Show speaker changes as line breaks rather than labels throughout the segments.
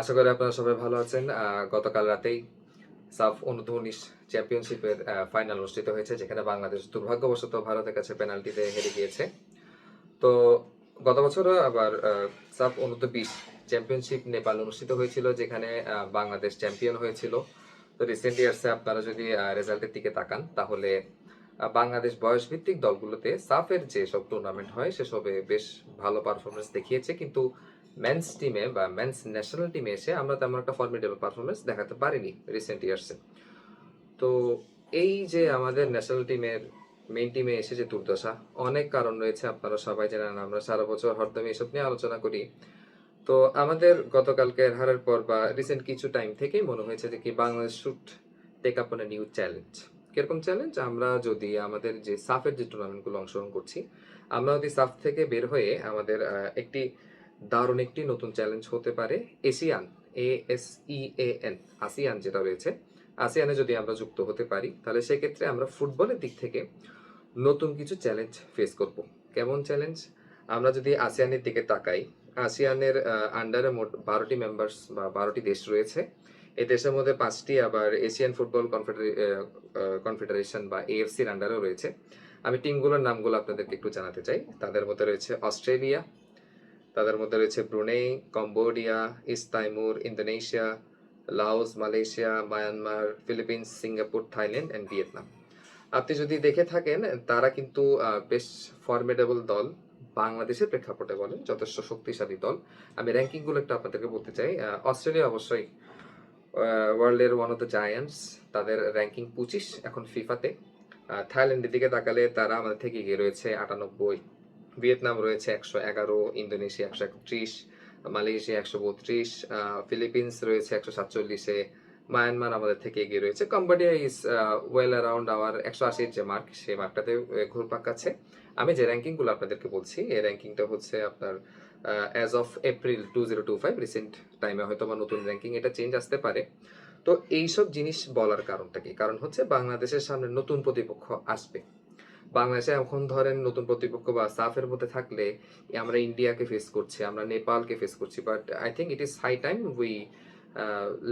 আশা করি আপনারা সবাই ভালো আছেন। গতকাল রাতেই সাফ অনূর্ধ্ব উনিশ চ্যাম্পিয়নশিপের ফাইনাল অনুষ্ঠিত হয়েছে, যেখানে বাংলাদেশ দুর্ভাগ্যবশত ভারতের কাছে পেনাল্টিতে হেরে গিয়েছে। তো গত বছরও আবার সাফ অনূর্ধ্ব বিশ চ্যাম্পিয়নশিপ নেপাল অনুষ্ঠিত হয়েছিল, যেখানে বাংলাদেশ চ্যাম্পিয়ন হয়েছিল। তো রিসেন্ট ইয়ার্সে আপনারা যদি রেজাল্টের দিকে তাকান, তাহলে বাংলাদেশ বয়স ভিত্তিক দলগুলোতে সাফের যে সব টুর্নামেন্ট হয়, সেসবে বেশ ভালো পারফরমেন্স দেখিয়েছে। কিন্তু মেন্স টিমে বা মেন্স ন্যাশনাল টিমে এসে আমরা তেমন একটা ফর্মিডেবল পারফরমেন্স দেখাতে পারিনি রিসেন্ট ইয়ার্সে তো এই যে আমাদের ন্যাশনাল টিমের মেন টিমে এসে যে দুর্দশা, অনেক কারণ রয়েছে আপনারা সবাই জানেন, আমরা সারা বছর হরদমে এসব নিয়ে আলোচনা করি। তো আমাদের গতকালকের হারের পর বা রিসেন্ট কিছু টাইম থেকেই মনে হয়েছে যে কি Bangladesh should take up on new challenge কীরকম চ্যালেঞ্জ আমরা যদি আমাদের যে সাফের যে টুর্নামেন্টগুলো অংশগ্রহণ করছি, আমরা যদি সাফ থেকে বের হয়ে আমাদের একটি দারুণ একটি নতুন চ্যালেঞ্জ হতে পারে Asian A S E N ASEAN যেটা রয়েছে। আসিয়ানে যদি আমরা যুক্ত হতে পারি, তাহলে সেক্ষেত্রে আমরা ফুটবলের দিক থেকে নতুন কিছু চ্যালেঞ্জ ফেস করব। কেমন চ্যালেঞ্জ আমরা যদি আসিয়ানের দিকে তাকাই আসিয়ানের আন্ডারে মোট বারোটি মেম্বার্স বা বারোটি দেশ রয়েছে। এই দেশের মধ্যে পাঁচটি আবার এশিয়ান ফুটবল কনফেডারেশন বা এএফসির আন্ডারেও রয়েছে। আমি টিমগুলোর নামগুলো আপনাদেরকে একটু জানাতে চাই। তাদের মধ্যে রয়েছে অস্ট্রেলিয়া তাদের মধ্যে রয়েছে Brunei, Cambodia, East Timor, Indonesia, Laos, Malaysia, Myanmar, Philippines, Singapore, Thailand and Vietnam. আপনি যদি দেখে থাকেন, তারা কিন্তু বেশ ফর্মেডেবল দল, বাংলাদেশের প্রেক্ষাপটে বলেন, যথেষ্ট শক্তিশালী দল। আমি র্যাঙ্কিংগুলো একটু আপনাদেরকে বলতে চাই অস্ট্রেলিয়া অবশ্যই ওয়ার্ল্ডের ওয়ান অফ দ্য জায়ান্টস তাদের র্যাঙ্কিং পঁচিশ এখন ফিফাতে থাইল্যান্ডের দিকে তাকালে তারা আমাদের থেকে এগিয়ে রয়েছে আটানব্বই। ভিয়েতনাম রয়েছে একশো এগারো, ইন্দোনেশিয়া একশো একত্রিশ, মালয়েশিয়া একশো বত্রিশ ফিলিপিন্স রয়েছে একশো সাতচল্লিশে, মায়ানমার আমাদের থেকে এগিয়ে রয়েছে। Cambodia is well around our একশো আশির যে মার্ক সেই মার্কটাতে ঘুরপাক আছে আমি যে র্যাঙ্কিংগুলো আপনাদেরকে বলছি, এই র্যাঙ্কিংটা হচ্ছে আপনার as of April two zero two five recent টাইমে হয়তো বা নতুন র্যাঙ্কিং এটা চেঞ্জ আসতে পারে। তো এইসব জিনিস বলার কারণটা কি? কারণ হচ্ছে বাংলাদেশের সামনে নতুন প্রতিপক্ষ আসবে। বাংলাদেশে এখন ধরেন নতুন প্রতিপক্ষ বা সাফের মধ্যে থাকলে আমরা ইন্ডিয়াকে ফেস করছি, আমরা নেপালকে ফেস করছি but I think it is high time we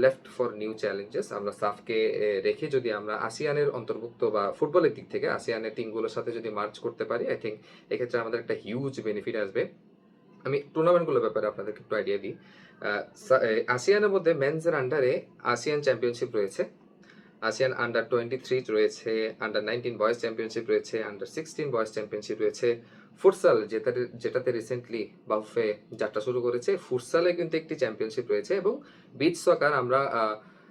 left for new challenges আমরা সাফকে রেখে যদি আমরা আসিয়ানের অন্তর্ভুক্ত বা ফুটবলের দিক থেকে আসিয়ানের টিমগুলোর সাথে যদি মার্চ করতে পারি আই থিঙ্ক এক্ষেত্রে আমাদের একটা হিউজ বেনিফিট আসবে। আমি টুর্নামেন্টগুলোর ব্যাপারে আপনাদেরকে একটু আইডিয়া দিই। আসিয়ানের মধ্যে মেন্সের আন্ডারে আসিয়ান চ্যাম্পিয়নশিপ রয়েছে। আসিয়ান আন্ডার টোয়েন্টি থ্রি রয়েছে আন্ডার নাইনটিন বয়েজ চ্যাম্পিয়নশিপ রয়েছে আন্ডার সিক্সটিন বয়েজ চ্যাম্পিয়নশিপ রয়েছে। ফুটসাল যেটাতে যেটাতে রিসেন্টলি বাফে যাত্রা শুরু করেছে ফুটসালে কিন্তু একটি চ্যাম্পিয়নশিপ রয়েছে এবং বিচ সকার আমরা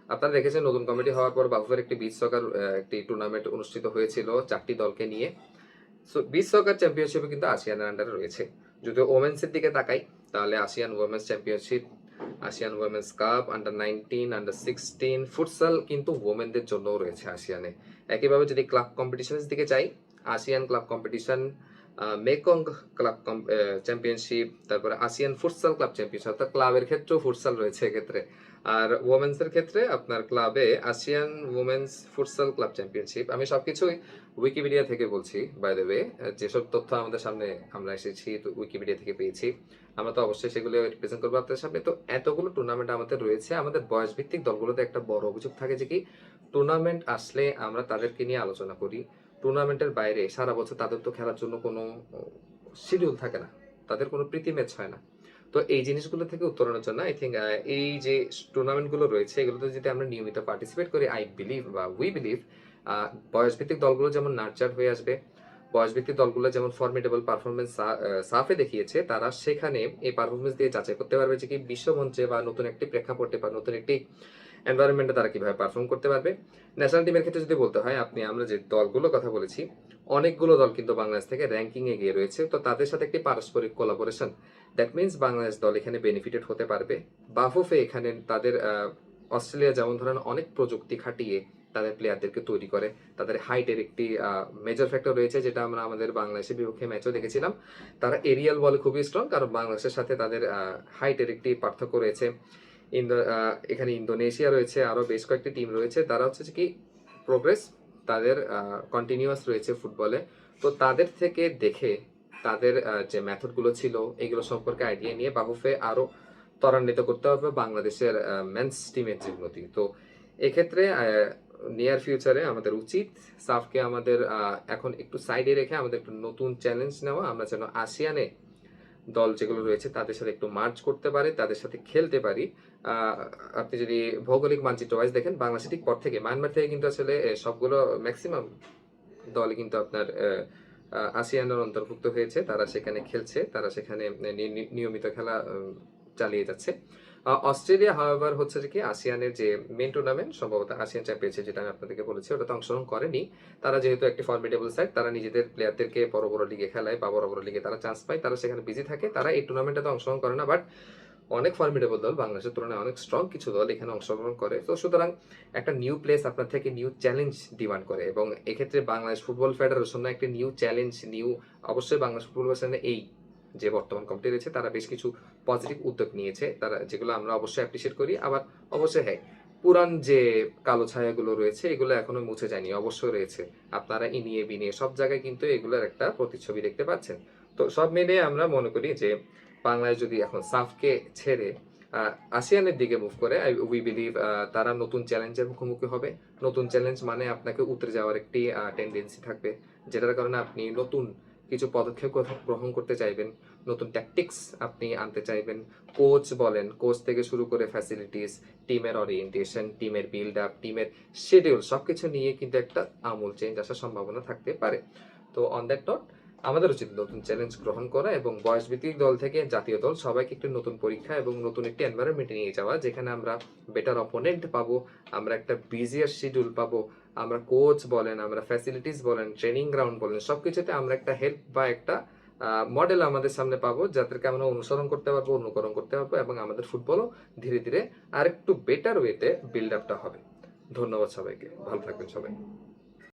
আপনারা দেখেছেন নতুন কমিটি হওয়ার পর বাফুফের একটি বিচ সকার একটি টুর্নামেন্ট অনুষ্ঠিত হয়েছিল চারটি দলকে নিয়ে। সো বিচ সকার চ্যাম্পিয়নশিপে কিন্তু আসিয়ানের আন্ডারে রয়েছে। যদি ওমেন্সের দিকে তাকাই, তাহলে ASEAN women's championship ASEAN women's cup under nineteen under sixteen futsal কিন্তু ওমেনদের জন্যও রয়েছে আসিয়ানে একইভাবে যদি ক্লাব কম্পিটিশনের দিকে যাই ASEAN club competition Mekong club championship তারপরে আসিয়ান ফুটসাল ক্লাব চ্যাম্পিয়নশিপ অর্থাৎ ক্লাবের ক্ষেত্রেও ফুটসাল রয়েছে এক্ষেত্রে। আর ওমেন্সের ক্ষেত্রে আপনার ক্লাবে ASEAN women's futsal club championship আমি সবকিছুই উইকিপিডিয়া থেকে বলছি বাই দ্য ওয়ে যেসব তথ্য আমাদের সামনে আমরা এসেছি, তো উইকিপিডিয়া থেকে পেয়েছি, আমরা তো অবশ্যই সেগুলো রিপ্রেজেন্ট করব আপনাদের সামনে। তো এতগুলো টুর্নামেন্ট আমাদের রয়েছে, আমাদের বয়স ভিত্তিক দলগুলোতে একটা বড় অভিযোগ থাকে যে কি টুর্নামেন্ট আসলে আমরা তাদেরকে নিয়ে আলোচনা করি। টুর্নামেন্টের বাইরে সারা বছর তাদের তো খেলার জন্য কোনো শিডিউল থাকে না, তাদের কোনো প্রীতি ম্যাচ হয় না। তো এই জিনিসগুলো থেকে উত্তরণের জন্য আই থিঙ্ক এই যে টুর্নামেন্টগুলো রয়েছে, এগুলোতে যদি আমরা নিয়মিত পার্টিসিপেট করি আই বিলিভ বা উই বিলিভ বয়স ভিত্তিক দলগুলো যেমন নার্চার হয়ে আসবে বয়স ভিত্তিক দলগুলো যেমন ফর্মিডেবল পারফরমেন্স সাফে দেখিয়েছে, তারা সেখানে এই পারফরমেন্স দিয়ে যাচাই করতে পারবে যে কি বিশ্বমঞ্চে বা নতুন একটি প্রেক্ষাপটে বা নতুন একটি এনভায়রনমেন্টে তারা কীভাবে পারফর্ম করতে পারবে। ন্যাশনাল টিমের ক্ষেত্রে যদি বলতে হয়, আপনি আমরা যে দলগুলোর কথা বলেছি অনেকগুলো দল কিন্তু বাংলাদেশ থেকে র্যাঙ্কিং এ গিয়ে রয়েছে। তো তাদের সাথে একটি পারস্পরিক কোলাবোরেশন দ্যাট মিনস বাংলাদেশ দল এখানে বেনিফিটেড হতে পারবে। বাফুফে এখানে তাদের অস্ট্রেলিয়া যেমন ধরেন অনেক প্রযুক্তি খাটিয়ে তাদের প্লেয়ারদেরকে তৈরি করে। তাদের হাইটের একটি মেজর ফ্যাক্টর রয়েছে যেটা আমরা আমাদের বাংলাদেশের বিপক্ষে ম্যাচও দেখেছিলাম। তারা এরিয়াল বলে খুবই স্ট্রং কারণ বাংলাদেশের সাথে তাদের হাইটের একটি পার্থক্য রয়েছে। ইন্দো এখানে ইন্দোনেশিয়া রয়েছে, আরও বেশ কয়েকটি টিম রয়েছে। তারা হচ্ছে কি প্রোগ্রেস তাদের কন্টিনিউয়াস রয়েছে ফুটবলে তো তাদের থেকে দেখে তাদের যে মেথডগুলো ছিল, এগুলো সম্পর্কে আইডিয়া নিয়ে বাহুফে আরও ত্বরান্বিত করতে হবে বাংলাদেশের মেন্স টিমের যে উন্নতি তো এক্ষেত্রে নিয়ার ফিউচারে আমাদের উচিত সাফকে আমাদের এখন একটু সাইডে রেখে আমাদের একটু নতুন চ্যালেঞ্জ নেওয়া। আমরা যেন আসিয়ানে দল যেগুলো রয়েছে তাদের সাথে একটু মার্চ করতে পারে, তাদের সাথে খেলতে পারি। আপনি যদি ভৌগোলিক মানচিত্র ওয়াইজ দেখেন, বাংলাদেশ ঠিক পর থেকে মায়ানমার থেকে কিন্তু আসলে সবগুলো ম্যাক্সিমাম দল কিন্তু আপনার আসিয়ানের অন্তর্ভুক্ত হয়েছে। তারা সেখানে খেলছে, তারা সেখানে নিয়মিত খেলা চালিয়ে যাচ্ছে। অস্ট্রেলিয়া হাওয়ার হচ্ছে যে কি আসিয়ানের যে মেন টুর্নামেন্ট সম্ভবত আসিয়ান চ্যাম্পিয়নশিপ যেটা আমি আপনাদেরকে বলেছি, ওটাতে অংশগ্রহণ করেনি। তারা যেহেতু একটি ফর্মিডেবল সাইড তারা নিজেদের প্লেয়ারদেরকে বড় বড় লিগে খেলায় বা বড় বড় লিগে তারা চান্স পায়, তারা সেখানে বিজি থাকে। তারা এই টুর্নামেন্টটাতে অংশগ্রহণ করে না বাট অনেক ফর্মিডেবল দল, বাংলাদেশের তুলনায় অনেক স্ট্রং কিছু দল এখানে অংশগ্রহণ করে। তো সুতরাং একটা নিউ প্লেস আপনার থেকে নিউ চ্যালেঞ্জ ডিমান্ড করে এবং এক্ষেত্রে বাংলাদেশ ফুটবল ফেডারেশন একটি নিউ চ্যালেঞ্জ নিউ অবশ্যই বাংলাদেশ ফুটবল ফেডারেশনের এই যে বর্তমান কমিটি রয়েছে, তারা বেশ কিছু পজিটিভ উদ্যোগ নিয়েছে, তারা যেগুলো আমরা অবশ্যই অ্যাপ্রিসিয়েট করি। আবার অবশ্যই হ্যাঁ পুরান যে কালো ছায়াগুলো রয়েছে, এগুলো এখনও মুছে যায়নি, অবশ্যই রয়েছে। আপনারা ইনিয়ে বিনিয়ে সব জায়গায় কিন্তু এগুলোর একটা প্রতিচ্ছবি দেখতে পাচ্ছেন। তো সব মিলিয়ে আমরা মনে করি যে, বাংলায় যদি এখন সাফকে ছেড়ে আসিয়ানের দিকে মুভ করে উই বিলিভ তারা নতুন চ্যালেঞ্জের মুখোমুখি হবে। নতুন চ্যালেঞ্জ মানে আপনাকে উতরে যাওয়ার একটি টেন্ডেন্সি থাকবে, যেটার কারণে আপনি নতুন কিছু পদক্ষেপ গ্রহণ করতে চাইবেন। নতুন ট্যাকটিক্স আপনি আনতে চাইবেন। কোচ বলেন কোচ থেকে শুরু করে ফ্যাসিলিটিস টিমের অরিয়েন্টেশন টিমের বিল্ড আপ টিমের শিডিউল সবকিছু নিয়ে কিন্তু একটা আমূল চেঞ্জ আসার সম্ভাবনা থাকতে পারে। তো অন দ্যাট নট আমাদের উচিত নতুন চ্যালেঞ্জ গ্রহণ করা এবং বয়স বয়সভিত্তিক দল থেকে জাতীয় দল সবাইকে একটি নতুন পরীক্ষা এবং নতুন একটি এনভায়রনমেন্টে নিয়ে যাওয়া, যেখানে আমরা বেটার অপোনেন্ট পাবো, আমরা একটা বিজিয়ার শিডিউল পাবো, আমরা কোচ বলেন, আমরা ফ্যাসিলিটিস বলেন ট্রেনিং গ্রাউন্ড বলেন, সবকিছুতে আমরা একটা হেল্প বা একটা মডেল আমাদের সামনে পাবো, যাদেরকে আমরা অনুসরণ করতে পারব, অনুকরণ করতে পারব এবং আমাদের ফুটবলও ধীরে ধীরে আরেকটু বেটার ওয়েতে বিল্ড আপটা হবে। ধন্যবাদ সবাইকে। ভালো থাকবেন সবাই।